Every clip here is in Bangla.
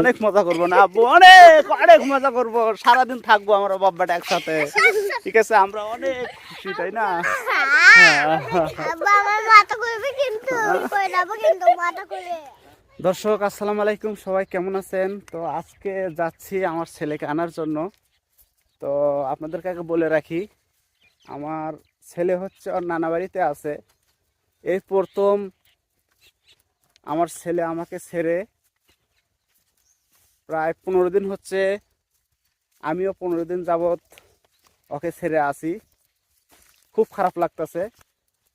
অনেক মজা করব না, আব্বু? অনেক অনেক মজা করব। সারাদিন থাকব আমরা বাব্বাটা একসাথে। ঠিক আছে, আমরা অনেক খুশি, তাই না? দর্শক, আসসালাম আলাইকুম, সবাই কেমন আছেন? তো আজকে যাচ্ছি আমার ছেলেকে আনার জন্য। তো আপনাদেরকে আগে বলে রাখি, আমার ছেলে হচ্ছে ওর নানা বাড়িতে আছে। এই প্রথম আমার ছেলে আমাকে ছেড়ে প্রায় পনেরো দিন হচ্ছে আমিও পনেরো দিন যাবৎ ওকে ছেড়ে আসি। খুব খারাপ লাগতেছে।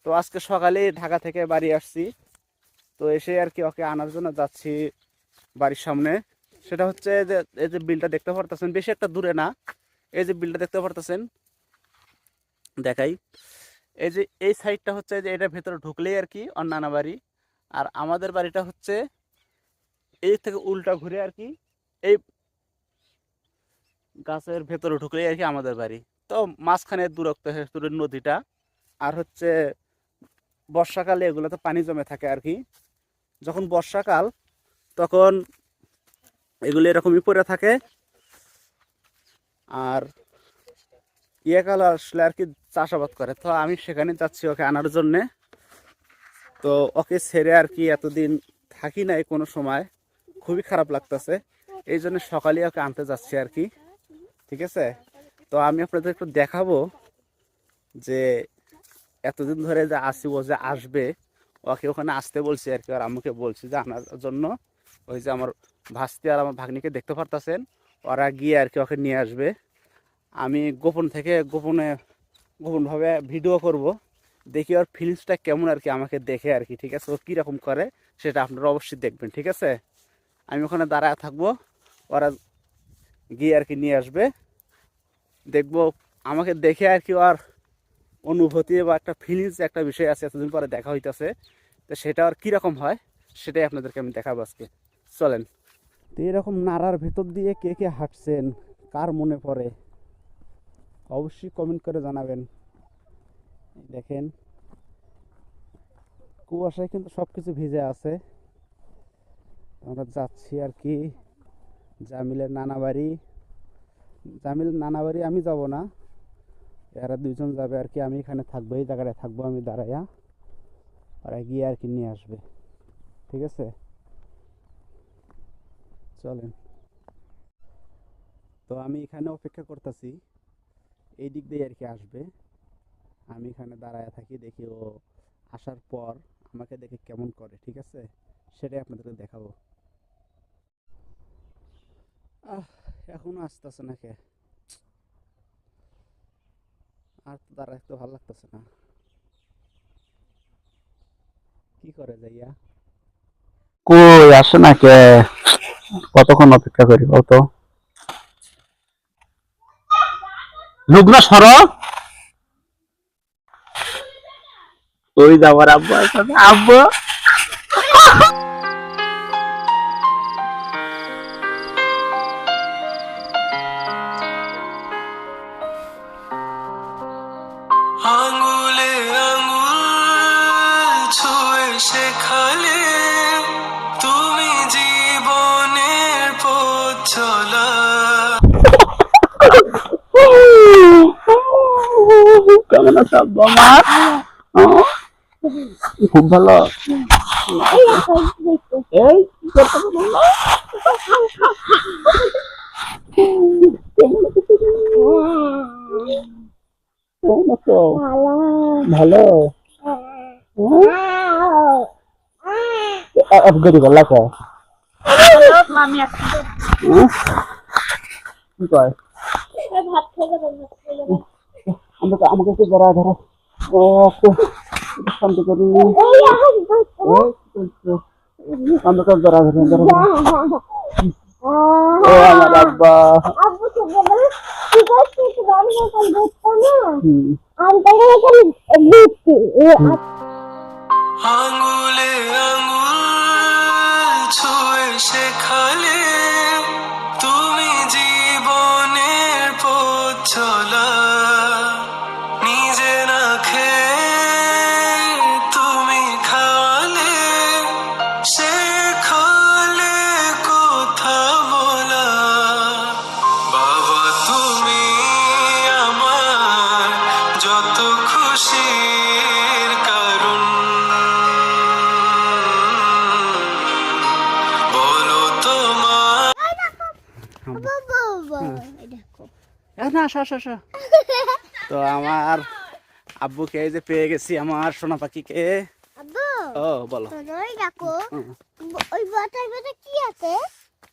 তো আজকে সকালে ঢাকা থেকে বাড়ি আসছি। তো এসে আর কি ওকে আনার জন্য যাচ্ছি বাড়ির সামনে। সেটা হচ্ছে যে, এই যে বিলটা দেখতে পারতেছেন, বেশি একটা দূরে না। এই যে বিলটা দেখতে পারতেছেন দেখাই। এই যে, এই সাইডটা হচ্ছে যে এটা ভেতরে ঢুকলেই আর কি নানা বাড়ি। আর আমাদের বাড়িটা হচ্ছে এই থেকে উল্টা ঘুরে আর কি এই গাছের ভেতরে ঢুকলেই আর কি আমাদের বাড়ি। তো মাঝখানে দূরত্ব দূরের নদীটা। আর হচ্ছে বর্ষাকালে এগুলোতে পানি জমে থাকে আর কি। যখন বর্ষাকাল, তখন এগুলো এরকমই পড়ে থাকে। আর ইয়েকাল আসলে আর কি চাষাবাদ করে। তো আমি সেখানে যাচ্ছি ওকে আনার জন্যে। তো ওকে ছেড়ে আর কি এতদিন থাকি নাই কোনো সময়। খুবই খারাপ লাগতেছে। এই জন্য সকালে ওকে আনতে যাচ্ছি আর কি। ঠিক আছে? তো আমি আপনাদের একটু দেখাবো যে এতদিন ধরে যে আসি ও যে আসবে, ওকে ওখানে আসতে বলছি আর কি। আর আমাকে বলছি যে আনার জন্য। ওই যে আমার ভাস্তি আর আমার ভাগ্নিকে দেখতে পারতাছেন। ওরা গিয়ে আর কি ওকে নিয়ে আসবে। আমি গোপন থেকে গোপনে গোপনভাবে ভিডিও করব, দেখি ওর ফিলিংসটা কেমন আর কি আমাকে দেখে আর কি, ঠিক আছে? ও কীরকম করে সেটা আপনারা অবশ্যই দেখবেন, ঠিক আছে? আমি ওখানে দাঁড়ায় থাকব, ওরা গিয়ে আর কি নিয়ে আসবে। দেখব আমাকে দেখে আর কি ওর অনুভূতি বা একটা ফিলিংস একটা বিষয় আছে, এতদিন পরে দেখা হইতেছে, তো সেটা আর কীরকম হয় সেটাই আপনাদেরকে আমি দেখাবো আজকে। চলেন। তো এরকম নাড়ার ভেতর দিয়ে কে কে হাঁটছেন, কার মনে পড়ে? অবশ্যই কমেন্ট করে জানাবেন। দেখেন, কুয়াশায় কিন্তু সব কিছু ভিজে আছে। আমরা যাচ্ছি আর কি জামিলের নানা বাড়ি। জামিলের নানা বাড়ি আমি যাব না। এরা দুজন যাবে আর কি, আমি এখানে থাকব, এই জায়গাটায় থাকব, আমি দাঁড়াইয়া ওরা গিয়ে আর কি নিয়ে আসবে। ঠিক আছে? চলেন। তো আমি এখানে অপেক্ষা করতেছি, এই দিক দিয়ে আর কি আসবে। আমি এখানে দাঁড়ায় থাকি দেখি ও আসার পর আমাকে দেখে কেমন করে ঠিক আছে? সেটাই আপনাদেরকে দেখাবো। আহ এখনও আসতেছে না কে? আর তো দাঁড়ায় তো ভালো লাগতেছে না। কি করে যাইয়া? কই আসে না কে? কতক্ষণ অপেক্ষা করি কত লুগ্ন সর। ওই আমার আব্বু আসবে আব্বু আঙ্গুলে আঙ্গুল ছুঁয়ে শেখালে তুমি জীবনের পথ চলা কেমন আছো আব্বু আমার? খুব ভালো এই কি করতে বলল? কেমন আছো ভালো গরিব আল্লাহ কে আমি একটা হ্যাঁ? কি কয় ভাত খেয়ে যাব ভাত খেয়ে যাব আমাকে আমাকে একটু ধরা ধরো ও একটু একটু শান্ত করি এই আসব আমাকে ধরা ধরে ও আমার আব্বা আঙ্গুলে আঙ্গুল ছুঁয়ে শেখালে খুশির কারণ। বলো তোমার বাবা বাবা এই দেখো এ, না আসো আসো আসো তো আমার আব্বুকে এই যে পেয়ে গেছি আমার সোনা পাখিকে। আব্বু ও বলো। ওই কি আছে?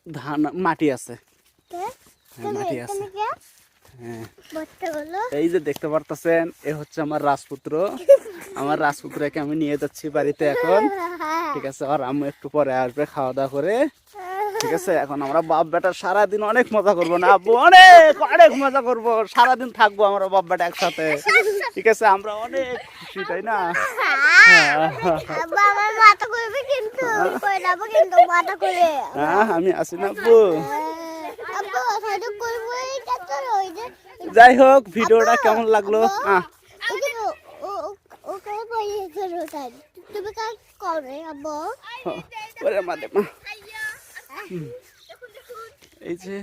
ধান মাটি আছে? হ্যাঁ, মাটি আছে। এই যে দেখতে পারতেছেন এ হচ্ছে আমার রাজপুত্র। আমার রাজপুত্রকে আমি নিয়ে যাচ্ছি বাড়িতে এখন। ঠিক আছে আর আম্মু একটু পরে আসবে খাওয়া দাওয়া করে। ঠিক আছে এখন আমরা বাপ বেটা সারাদিন অনেক মজা করব না? আব্বু অনেক অনেক মজা করব। সারাদিন থাকব আমরা বাপ বেটা একসাথে। ঠিক আছে আমরা অনেক খুশি তাই না? আমি আমার না করবে কিন্তু করে যাব কিন্তু মাথা করে হ্যাঁ আমি আছি না আব্বু আব্বু সাইড করব এইটা তো ওই যে যাই হোক ভিডিওটা কেমন লাগল। এই যে